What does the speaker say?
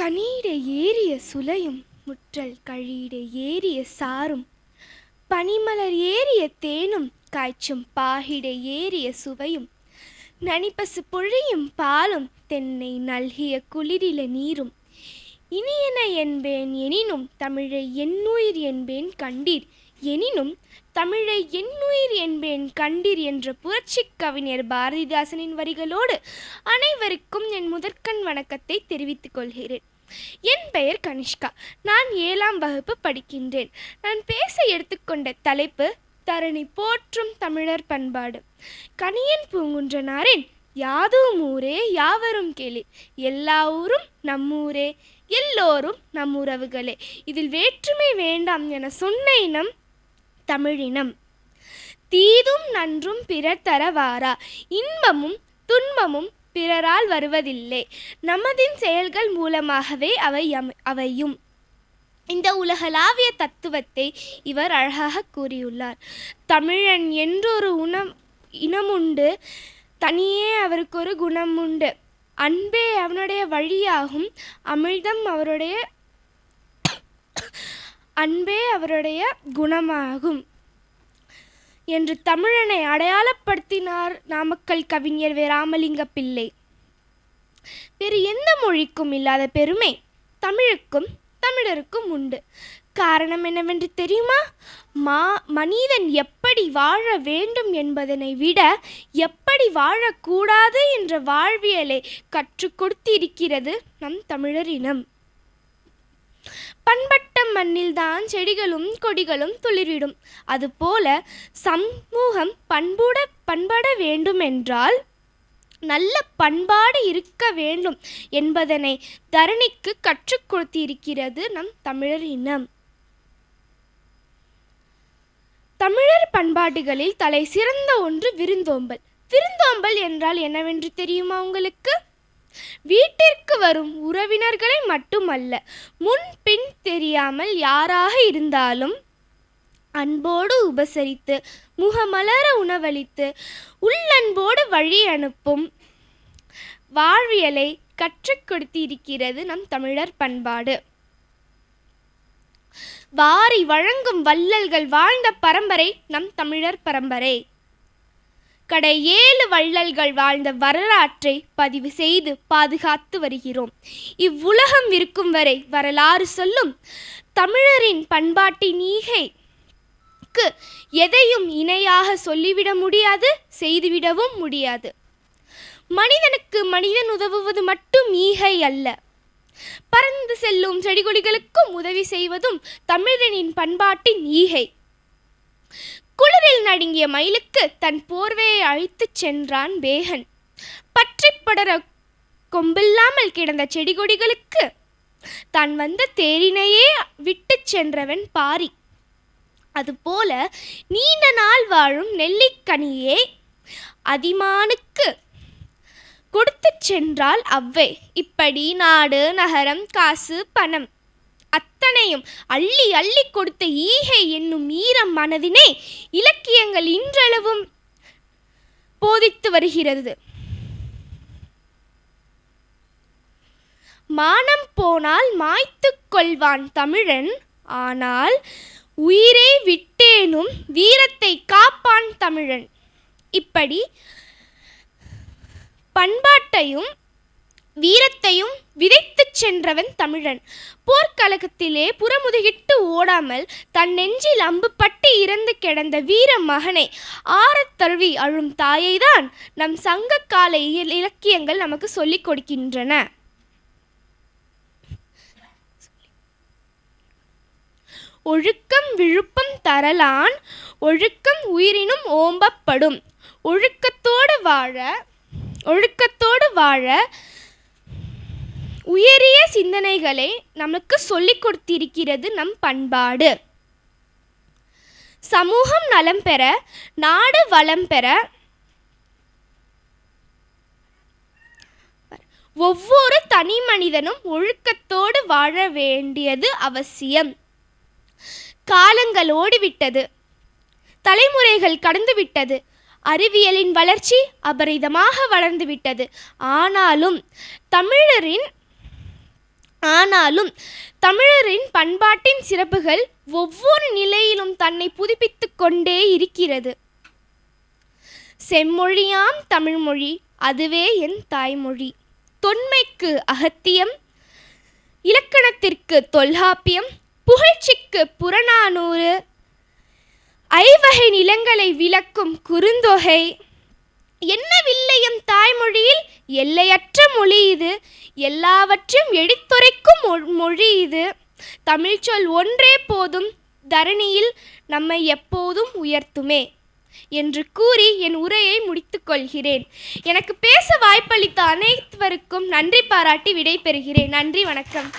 கனீட ஏறிய சுலையும் முற்றல் கழியிட ஏறிய சாரும் பனிமலர் ஏறிய தேனும் காய்ச்சும் பாகிட ஏறிய சுவையும் நனிப்பசு பொழியும் பாலும் தென்னை நல்கிய குளிரில நீரும். இனியன என்பேன் எனினும் தமிழை என்னுயிர் என்பேன் கண்டீர். எனினும் தமிழை என்னுயிர் என்பேன் கண்டீர் என்ற புரட்சி கவிஞர் பாரதிதாசனின் வரிகளோடு அனைவருக்கும் என் முதற்கண் வணக்கத்தை தெரிவித்துக் கொள்கிறேன். என் பெயர் கனிஷ்கா. நான் ஏழாம் வகுப்பு படிக்கின்றேன். நான் பேச எடுத்துக்கொண்ட தலைப்பு தரணி போற்றும் தமிழர் பண்பாடு. கணியன் பூங்குன்றனாரின் யாதும் ஊரே யாவரும் கேளி. எல்லா ஊரும் நம்மூரே எல்லோரும் நம் உறவுகளே. இதில் வேற்றுமை வேண்டாம் என சொன்ன இனம் தமிழினம். தீதும் நன்றும் பிறர் தரவாரா? இன்பமும் துன்பமும் பிறரால் வருவதில்லை. நமதின் செயல்கள் மூலமாகவே அவை அவையும். இந்த உலகளாவிய தத்துவத்தை இவர் அழகாக கூறியுள்ளார். தமிழன் என்றொரு உணம் இனமுண்டு தனியே அவருக்கு ஒரு குணம் உண்டு அன்பே அவனுடைய வழியாகும் அமிழ்தம் அவருடைய அன்பே அவருடைய குணமாகும். என்று தமிழனை அடையாளப்படுத்தினார் நாமக்கல் கவிஞர் ராமலிங்க பிள்ளை. வேறு எந்த மொழிக்கும் இல்லாத பெருமை தமிழுக்கும் தமிழருக்கும் உண்டு. காரணம் என்னவென்று தெரியுமா? மா மனிதன் எப்படி வாழ வேண்டும் என்பதனை விட எப்படி வாழக்கூடாது என்ற வாழ்வியலை கற்றுக் கொடுத்திருக்கிறது நம் தமிழர் இனம் பண்பட்ட மண்ணில்தான் செடிகளும் கொடிகளும் துளிரிடும். அதுபோல சமூகம் பண்புட பண்பட வேண்டுமென்றால் நல்ல பண்பாடு இருக்க வேண்டும் என்பதனை தரணிக்கு கற்றுக் கொடுத்திருக்கிறது நம் தமிழர் இனம். தமிழர் பண்பாடுகளில் தலை சிறந்த ஒன்று விருந்தோம்பல். விருந்தோம்பல் என்றால் என்னவென்று தெரியுமா உங்களுக்கு? வீட்டிற்கு வரும் உறவினர்களை மட்டுமல்ல முன்பின் தெரியாமல் யாராக இருந்தாலும் அன்போடு உபசரித்து முகமலர உணவளித்து உள்ளன்போடு வழி அனுப்பும் வாழ்வியலை கற்றுக் கொடுத்திருக்கிறது நம் தமிழர் பண்பாடு. வாரி வழங்கும் வள்ளல்கள் வாழ்ந்த பரம்பரை நம் தமிழர் பரம்பரை. கடை ஏழு வள்ளல்கள் வாழ்ந்த வரலாற்றை பதிவு செய்து பாதுகாத்து வருகிறோம். இவ்வுலகம் இருக்கும் வரை வரலாறு சொல்லும். தமிழரின் பண்பாட்டின் ஈகைக்கு எதையும் இணையாக சொல்லிவிட முடியாது செய்துவிடவும் முடியாது. மனிதனுக்கு மனிதன் உதவுவது மட்டும் ஈகை அல்ல. பறந்து செல்லும் செடி கொடிகளுக்கும் உதவி செய்வதும் தமிழனின் பண்பாட்டின் ஈகை. குளிரில் நடுங்கிய மயிலுக்கு தன் போர்வையை அழித்துச் சென்றான் பேகன். பற்றி படர கொம்பில்லாமல் கிடந்த செடி கொடிகளுக்கு தான் வந்த தேரினையே விட்டுச் சென்றவன் பாரி. அதுபோல நீண்ட நாள் வாழும் நெல்லிக்கனியே அதிமானுக்கு கொடுத்துச் சென்றால் அவ்வே. இப்படி நாடு நகரம் காசு பணம் அத்தனையும் அள்ளி அள்ளி கொடுத்த ஈகை என்னும் ஈரம் மனதினை இலக்கியங்கள் இன்றளவும் போதித்து வருகிறது. மானம் போனால் மாய்த்துக் கொள்வான் தமிழன் ஆனால் உயிரை விட்டேனும் வீரத்தை காப்பான் தமிழன். இப்படி பண்பாட்டையும் வீரத்தையும் விதைத்துச் சென்றவன் தமிழன். போர்க்களகத்திலே புறமுதுகிட்டு ஓடாமல் தன் நெஞ்சில் அம்பு பட்டு இறந்து கிடந்த வீர மகனை ஆறத் தழுவி அழும் தாயைதான் நம் சங்க கால இலக்கியங்கள் நமக்கு சொல்லிக் கொடுக்கின்றன. ஒழுக்கம் விழுப்பம் தரலான் ஒழுக்கம் உயிரினும் ஓம்பப்படும். ஒழுக்கத்தோடு வாழ ஒழுக்கத்தோடு வாழ உயரிய சிந்தனைகளை நமக்கு சொல்லிக் கொடுத்திருக்கிறது நம் பண்பாடு. சமூகம் நலம் பெற நாடு வளம் பெற ஒவ்வொரு தனி மனிதனும் ஒழுக்கத்தோடு வாழ வேண்டியது அவசியம். காலங்கள் ஓடிவிட்டது தலைமுறைகள் கடந்துவிட்டது அறிவியலின் வளர்ச்சி அபரிதமாக வளர்ந்துவிட்டது. ஆனாலும் தமிழரின் ஆனாலும் தமிழரின் பண்பாட்டின் சிறப்புகள் ஒவ்வொரு நிலையிலும் தன்னை புதுப்பித்து கொண்டே இருக்கிறது. செம்மொழியாம் தமிழ்மொழி அதுவே என் தாய்மொழி. தொன்மைக்கு அகத்தியம் இலக்கணத்திற்கு தொல்காப்பியம் புகழ்ச்சிக்கு புறநானூறு ஐவகை நிலங்களை விளக்கும் குறுந்தொகை என்னவில்லையும் தாய்மொழியில் எல்லையற்ற மொழி இது. எல்லாவற்றையும் எடுத்துரைக்கும் மொழி இது. தமிழ்ச்சொல் ஒன்றே போதும் தரணியில் நம்மை எப்போதும் உயர்த்துமே என்று கூறி என் உரையை முடித்துக்கொள்கிறேன் எனக்கு பேச வாய்ப்பளித்த அனைவருக்கும் நன்றி பாராட்டி விடை பெறுகிறேன் நன்றி வணக்கம்.